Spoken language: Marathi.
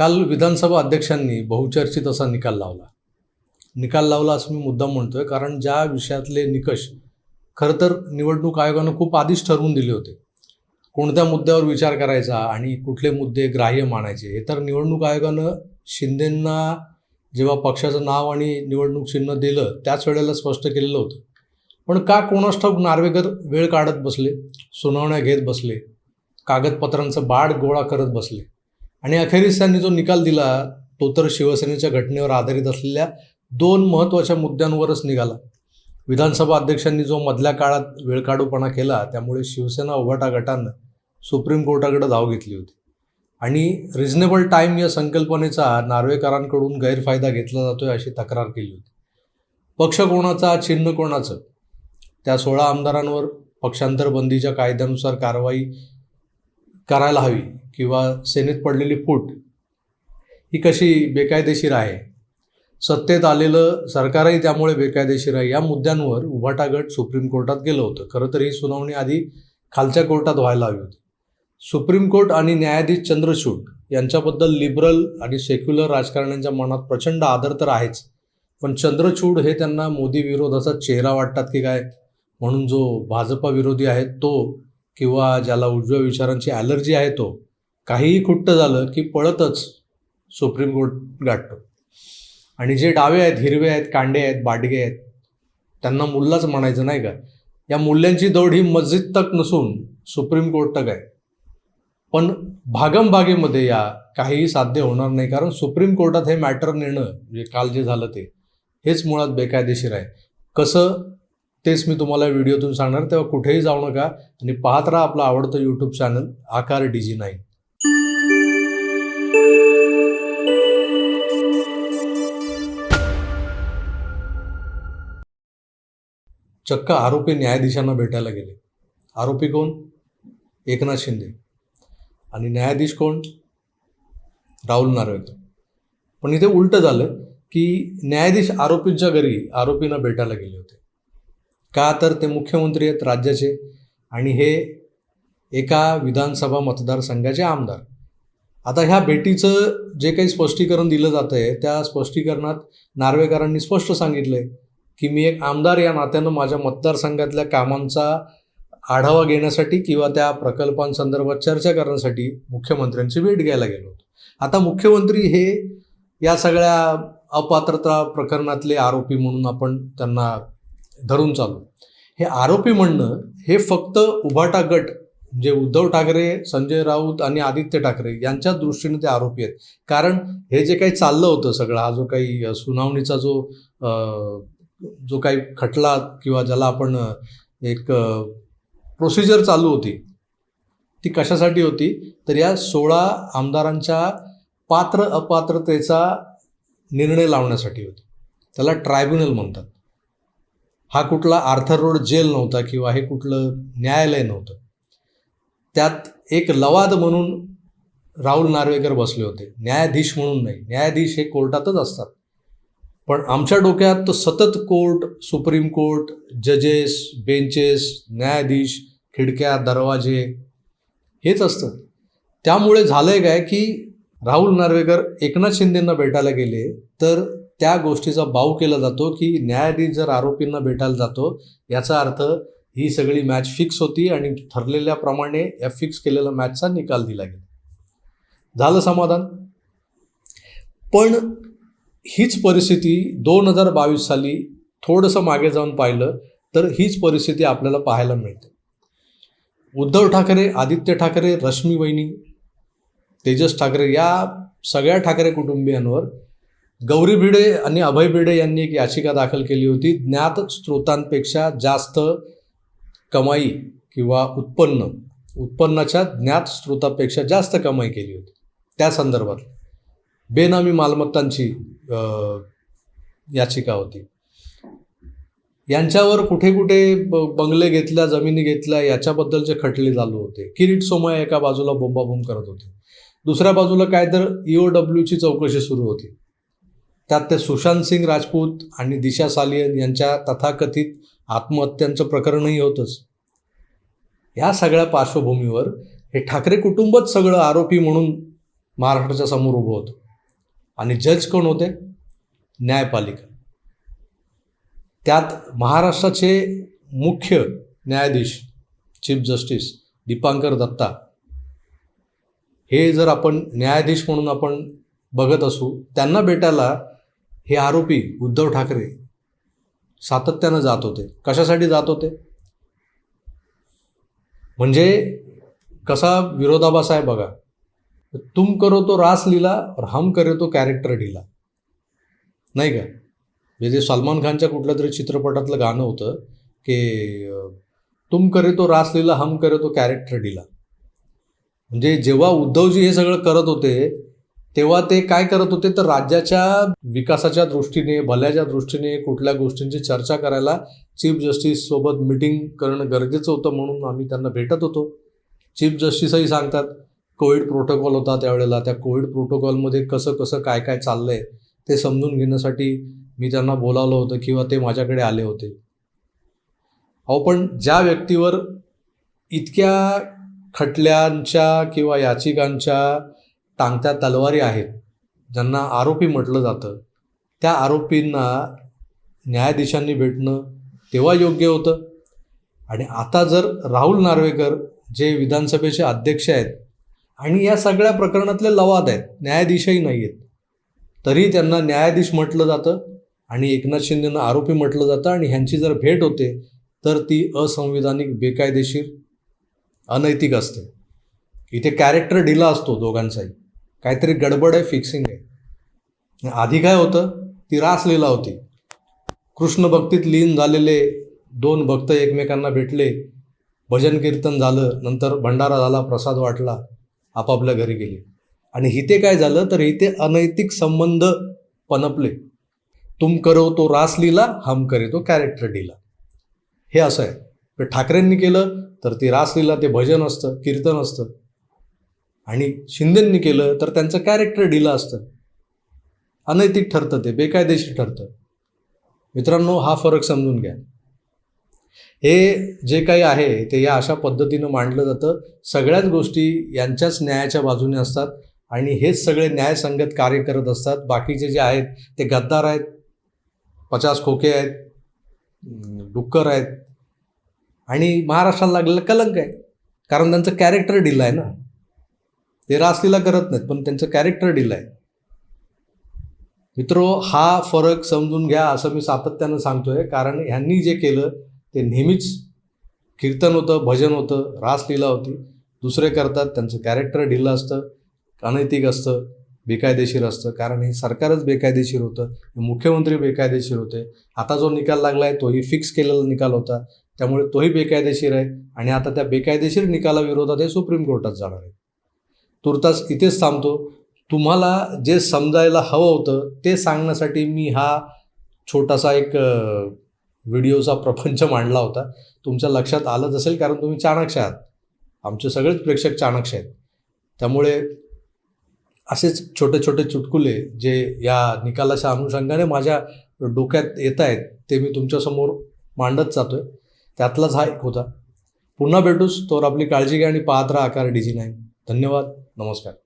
काल विधानसभा अध्यक्षांनी बहुचर्चित असा निकाल लावला. निकाल लावला असं मी मुद्दाम म्हणतोय कारण ज्या विषयातले निकष खरं तर निवडणूक आयोगानं खूप आधीच ठरवून दिले होते. कोणत्या मुद्द्यावर विचार करायचा आणि कुठले मुद्दे ग्राह्य मानायचे हे तर निवडणूक आयोगानं शिंदेंना जेव्हा पक्षाचं नाव आणि निवडणूक चिन्ह दिलं त्याच वेळेला स्पष्ट केलेलं होतं. पण का कोणास ठाऊक नार्वेकर वेळ काढत बसले सुनावण्या घेत बसले कागदपत्रांचं बाड गोळा करत बसले? आणि अखेरीस त्यांनी जो निकाल दिला तो तर शिवसेनेच्या घटनेवर आधारित असलेल्या दोन महत्त्वाच्या मुद्द्यांवरच निघाला. विधानसभा अध्यक्षांनी जो मधल्या काळात वेळकाढूपणा केला त्यामुळे शिवसेना उभाटा गटानं सुप्रीम कोर्टाकडे धाव घेतली होती. आणि रिझनेबल टाईम या संकल्पनेचा नार्वेकरांकडून गैरफायदा घेतला जातोय अशी तक्रार केली होती. पक्ष कोणाचा चिन्ह कोणाचं? त्या सोळा आमदारांवर पक्षांतर बंदीच्या कायद्यानुसार कारवाई करायला हवी किंवा सेनेत पडलेली फूट ही कशी बेकायदेशीर आहे? सत्तेत आलेलं सरकारही त्यामुळे बेकायदेशीर आहे. या मुद्द्यांवर उभाटा गट सुप्रीम कोर्टात गेलं होतं. खरं तर ही सुनावणी आधी खालच्या कोर्टात व्हायला हवी होती. सुप्रीम कोर्ट आणि न्यायाधीश चंद्रचूड यांच्याबद्दल लिबरल आणि सेक्युलर राजकारण्यांच्या मनात प्रचंड आदर तर आहेच. पण चंद्रचूड हे त्यांना मोदी विरोधाचा चेहरा वाटतात की काय? म्हणून जो भाजपा विरोधी आहे तो किंवा ज्याला उजव्या विचारांची ॲलर्जी आहे तो काहीही खुट्ट झालं की पळतच सुप्रीम कोर्ट गाठतो. आणि जे डावे आहेत हिरवे आहेत कांडे आहेत बाडगे आहेत त्यांना मुल्लाच म्हणायचं नाही का? या मूल्यांची दौड ही मस्जिद तक नसून सुप्रीम कोर्ट तक आहे. पण भागमभागेमध्ये या काहीही साध्य होणार नाही कारण सुप्रीम कोर्टात हे मॅटर नेणं म्हणजे काल जे झालं ते हेच मुळात बेकायदेशीर आहे. कसं तेच मी तुम्हाला व्हिडिओतून सांगणार तेव्हा कुठेही जाऊ नका आणि पाहत राहा आपलं आवडतं YouTube channel Aakar DG nine. चक्क आरोपी न्यायाधीशांना भेटायला गेले. आरोपी कोण? एकनाथ शिंदे. आणि न्यायाधीश कोण? राहुल नार्वेकर पण इथे उलटं झालं की न्यायाधीश आरोपींच्या घरी आरोपींना भेटायला गेले होते. का तर ते मुख्यमंत्री आहेत राज्याचे आणि हे एका विधानसभा मतदारसंघाचे आमदार. आता ह्या भेटीचं जे काही स्पष्टीकरण दिलं जातं आहे त्या स्पष्टीकरणात नार्वेकरांनी स्पष्ट सांगितलं आहे की मी एक आमदार या नात्यानं माझ्या मतदारसंघातल्या कामांचा आढावा घेण्यासाठी किंवा त्या प्रकल्पांसंदर्भात चर्चा करण्यासाठी मुख्यमंत्र्यांची भेट घ्यायला गेलो होतो. आता मुख्यमंत्री हे या सगळ्या अपात्रता प्रकरणातले आरोपी म्हणून आपण त्यांना धरून चालू. हे आरोपी म्हणणं हे फक्त उभाटा गट जे उद्धव ठाकरे संजय राऊत आणि आदित्य ठाकरे यांच्या दृष्टीने ते आरोपी आहेत. कारण हे जे काही चाललं होतं सगळं हा जो काही सुनावणीचा जो जो काही खटला किंवा ज्याला आपण एक प्रोसिजर चालू होती ती कशासाठी होती? तर या सोळा आमदारांच्या पात्र अपात्रतेचा निर्णय लावण्यासाठी होती. त्याला ट्रायब्युनल म्हणतात. हा कुठला आर्थर रोड जेल नव्हता किंवा हे कुठलं न्यायालय नव्हतं. त्यात एक लवाद म्हणून राहुल नार्वेकर बसले होते. न्यायाधीश म्हणून नाही. न्यायाधीश हे कोर्टातच असतात. पण आमच्या डोक्यात तर सतत कोर्ट सुप्रीम कोर्ट जजेस बेंचेस न्यायाधीश खिडक्या दरवाजे हेच असतं त्यामुळे झालं आहे काय की राहुल नार्वेकर एकनाथ शिंदेंना भेटायला गेले तर त्या गोष्टीचा बाव केला जातो की न्यायाधीश जर आरोपींना भेटायला जातो याचा अर्थ ही सगळी मॅच फिक्स होती आणि ठरलेल्याप्रमाणे या फिक्स केलेल्या मॅचचा निकाल दिला गेला. झालं समाधान? पण हीच परिस्थिती दोन हजार बावीस साली थोडंसं मागे जाऊन पाहिलं तर हीच परिस्थिती आपल्याला पाहायला मिळते. उद्धव ठाकरे आदित्य ठाकरे रश्मी वहिनी तेजस ठाकरे या सगळ्या ठाकरे कुटुंबियांवर गौरी भिडे आणि अभय भिडे यांनी एक याचिका दाखल केली होती. ज्ञात स्रोतांपेक्षा जास्त कमाई किंवा उत्पन्न उत्पन्नाच्या ज्ञात स्रोतापेक्षा जास्त कमाई केली होती. त्या संदर्भात बेनामी मालमत्तांची याचिका होती. यांच्यावर कुठे कुठे ब- बंगले घेतल्या जमिनी घेतल्या याच्याबद्दलचे खटले चालू होते. किरीट सोमया एका बाजूला बोंबाबोंब करत होते. दुसऱ्या बाजूला काय तर ईओ डब्ल्यूची चौकशी सुरू होती. त्यात ते सुशांत सिंग राजपूत आणि दिशा सालियन यांच्या तथाकथित आत्महत्यांचं प्रकरणही होतंच. या सगळ्या पार्श्वभूमीवर हे ठाकरे कुटुंबच सगळं आरोपी म्हणून महाराष्ट्राच्या समोर उभं होतं. आणि जज कोण होते? न्यायपालिका. त्यात महाराष्ट्राचे मुख्य न्यायाधीश चीफ जस्टिस दीपांकर दत्ता. हे जर आपण न्यायाधीश म्हणून आपण बघत असू त्यांना भेटायला हे आरोपी उद्धव ठाकरे सातत्यानं जात होते. कशासाठी जात होते? म्हणजे कसा विरोधाभास आहे बघा. तुम करो तो रास लीला और हम करे तो कॅरेक्टर ढिला. नाही का? म्हणजे सलमान खानच्या कुठल्या तरी चित्रपटातलं गाणं होतं की तुम करे तो रास लीला हम करे तो कॅरेक्टर ढिला. म्हणजे जेव्हा उद्धवजी हे सगळं करत होते तेव्हा ते काय करत होते? तर राज्याच्या विकासाच्या दृष्टीने भल्याच्या दृष्टीने कुठल्या गोष्टींची चर्चा करायला चीफ जस्टिस सोबत मिटिंग करणं गरजेचं होतं म्हणून आम्ही त्यांना भेटत होतो. चीफ जस्टिसही सांगतात कोविड प्रोटोकॉल होता त्यावेळेला. त्या कोविड प्रोटोकॉलमध्ये कसं कसं काय काय चाललंय ते समजून घेण्यासाठी मी त्यांना बोलावलं होतं किंवा ते माझ्याकडे आले होते. अहो पण ज्या व्यक्तीवर इतक्या खटल्यांच्या किंवा याचिकांच्या टांगत्या तलवारी आहेत ज्यांना आरोपी म्हटलं जातं. त्या आरोपींना न्यायाधीशांनी भेटणं तेव्हा योग्य होतं. आणि आता जर राहुल नार्वेकर जे विधानसभेचे अध्यक्ष आहेत आणि या सगळ्या प्रकरणातले लवाद आहेत न्यायाधीशही नाही आहेत तरी त्यांना न्यायाधीश म्हटलं जातं आणि एकनाथ शिंदेनं आरोपी म्हटलं जातं आणि ह्यांची जर भेट होते तर ती असंविधानिक बेकायदेशीर अनैतिक असते. इथे कॅरेक्टर ढिला असतो दोघांचाही. काहीतरी गडबड आहे फिक्सिंग आहे. आधी काय होतं? ती रास लीला होती. कृष्ण भक्तीत लीन झालेले दोन भक्त एकमेकांना भेटले. भजन कीर्तन झालं नंतर भंडारा झाला प्रसाद वाटला आपापल्या घरी गेले. आणि इथे काय झालं? तर इथे अनैतिक संबंध पनपले. तुम करो तो रासलीला हम करे तो कॅरेक्टर डीला हे असं आहे. ठाकरेंनी केलं तर ती रासलीला ते भजन असतं कीर्तन असतं. आणि शिंदेंनी केलं तर त्यांचं कॅरेक्टर ढिलं असतं. अनैतिक ठरतं ते बेकायदेशीर ठरतं. मित्रांनो हा फरक समजून घ्या. हे जे काही आहे ते या अशा पद्धतीनं मांडलं जातं. सगळ्याच गोष्टी यांच्याच न्यायाच्या बाजूने असतात आणि हेच सगळे न्यायसंगत कार्य करत असतात. बाकीचे जे आहेत ते गद्दार आहेत पचास खोके आहेत डुक्कर आहेत आणि महाराष्ट्राला लागलेलं कलंक आहे. कारण त्यांचं कॅरेक्टर ढिलं आहे ना. ते रासलीला करत नाहीत पण त्यांचं कॅरेक्टर डील आहे. मित्रो हा फरक समजून घ्या असं मी सातत्यानं सांगतोय. कारण ह्यांनी जे केलं ते नेहमीच कीर्तन होतं भजन होतं रासलीला होती. दुसरे करतात त्यांचं कॅरेक्टर ढिलं असतं अनैतिक असतं बेकायदेशीर असतं. कारण हे सरकारच बेकायदेशीर होतं मुख्यमंत्री बेकायदेशीर होते. आता जो निकाल लागला आहे तोही फिक्स केलेला निकाल होता. त्यामुळे तोही बेकायदेशीर आहे. आणि आता त्या बेकायदेशीर निकालाविरोधात हे सुप्रीम कोर्टात जाणार आहे. तुर्तास इथेच थांबतो. तुम्हाला जे समजायला हवं होतं ते सांगण्यासाठी मी हा छोटासा एक व्हिडिओचा प्रपंच मांडला होता. तुमच्या लक्षात आलंच असेल कारण तुम्ही चाणक्ष आहात. आमचे सगळेच प्रेक्षक चाणक्ष आहेत. त्यामुळे असेच छोटे छोटे चुटकुले जे या निकालाच्या अनुषंगाने माझ्या डोक्यात येत आहेत ते मी तुमच्यासमोर मांडत जातो आहे त्यातलाच हा एक होता. पुन्हा भेटूस. तोवर आपली काळजी घ्या आणि पाहत राहा आकार डिझी नाही धन्यवाद. নমস্কার